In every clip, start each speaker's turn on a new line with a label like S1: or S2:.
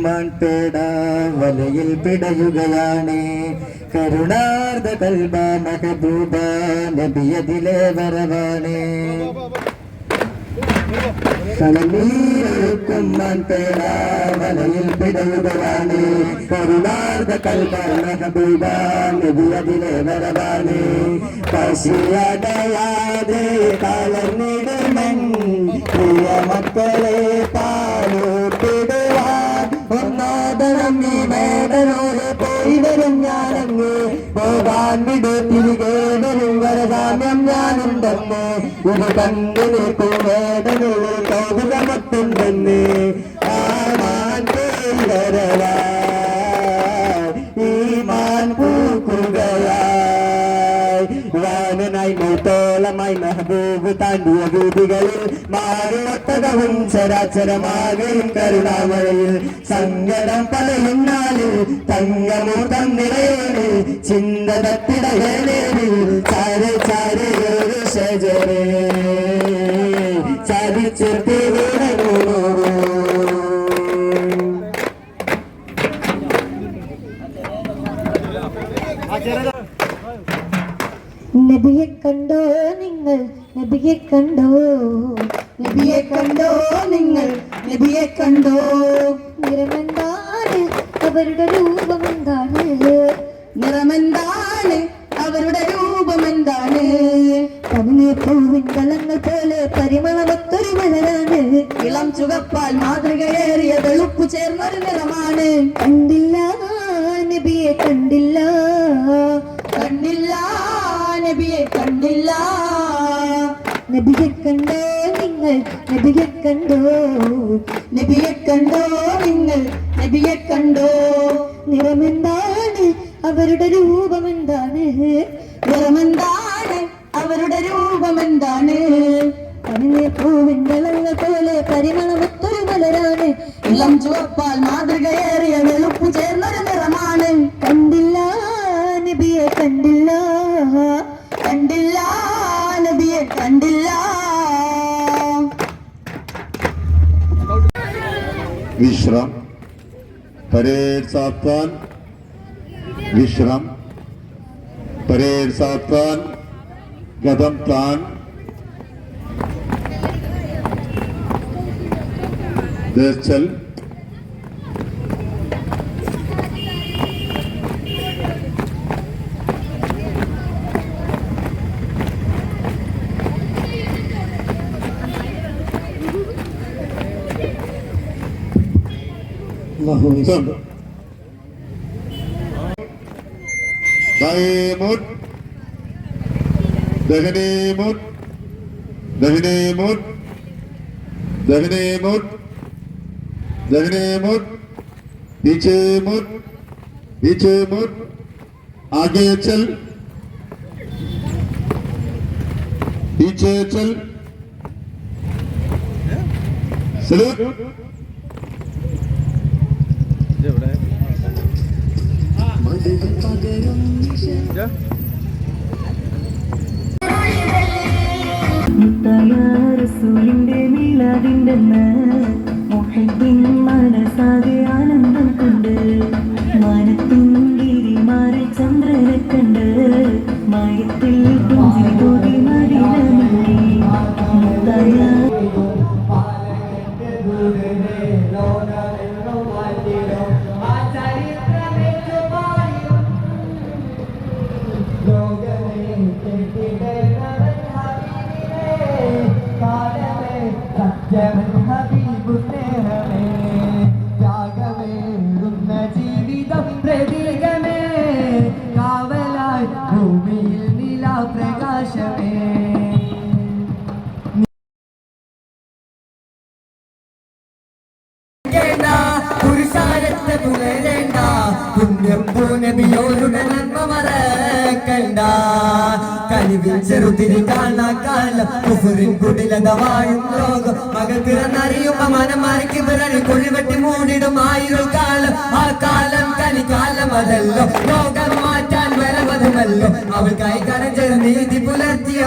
S1: കുമ്മാൻ പേട വലയിൽ പിടയുകയാണ് കരുണാർദ്ദ കൽബ മെഹബൂബ നബിയതിലെ വരവാണ് കുമ്മാൻ പേട വലയിൽ പിടയുകയാണ് കരുണാർദ്ദ കൽബ മെഹബൂബ നബിയതിലെ വരവാണ് പശിയടയാതെ കാലന്നിടുമൻ പ്രിയ മക്കളെ പോകാൻ വിട് തിരികെ വരും വരസാമ്യം ഞാനുണ്ടെന്ന് ഇത് കണ്ടു നിൽക്കും വേദനകൾ കൗതുകമത്തുണ്ടെന്ന് ആമാൻ വരവാ ഈ മാൻ പൂക്കുകയായി വാനനായി മൂത്തോളമായി മെഹബൂബ് താണ്ടിയ വീതികളിൽ മാറിയൊട്ടകവും ചരാചരമാകയും കരുണാമഴയിൽ സങ്കടം പലയുന്നാളിൽ തങ്കമൂർത്തം നിറയോട് ചാരെ ചാരെ ഒരു
S2: നബിയെ കണ്ടോ നിങ്ങൾ? നബിയെ കണ്ടോ? നബിയെ കണ്ടോ നിങ്ങൾ? നബിയെ കണ്ടോ? നിറമെന്താണ്? അവരുടെ രൂപം എന്താണ് നിറമെന്താണ്? അവരുടെ രൂപമെന്താണ്? കലങ്ങൾ പോലെ പരിമളമൊത്തൊരു മലരാണ് ഇളം ചുവപ്പാൽ മാതൃകയേറിയ വെളുപ്പ് ചേർന്നൊരു നിറമാണ്. കണ്ടില്ല നബിയെ കണ്ടില്ല. കണ്ടില്ല നബിയെ കണ്ടില്ല. നബിയെ കണ്ടോ നിങ്ങൾ? നബിയെ കണ്ടോ? നബിയെ കണ്ടോ നിങ്ങൾ? നബിയെ കണ്ടോ? നിറമെന്താണ് അവരുടെ രൂപം എന്താണ്? നിറമെന്താണ് അവരുടെ രൂപം എന്താണ്? പതിനെ പൂവിൻ പോലെ പരിമളമൊത്തൊരു മലരാണ്. ഇളം ചുവപ്പാൽ മാതൃകയേറിയ വെളുപ്പ് ചേർന്നൊരു നിറമാണ്. കണ്ടില്ല നബിയെ കണ്ടില്ല. കണ്ടില്ല നബിയെ കണ്ടില്ല.
S3: വിശ്രാം. പരേഡ് സാത്താൻ. विश्रम परेड सातान कदम तान। चल। Allah'u দায়েমুট দেহনেমুট দেহনেমুট দেহনেমুট দেহনেমুট पीछे मुड़ पीछे मुड़ आगे चल पीछे चल
S4: റസൂലിന്റെ മീലാദിന്റെ മുഹബിൻ
S5: ലോകം. ആയിരം ആ കാലം ലോകം മാറ്റാൻ നീതി പുലർത്തിയ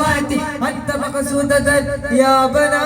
S5: മാറ്റി. അന്ത മഖസൂദതൻ യാ ബനാ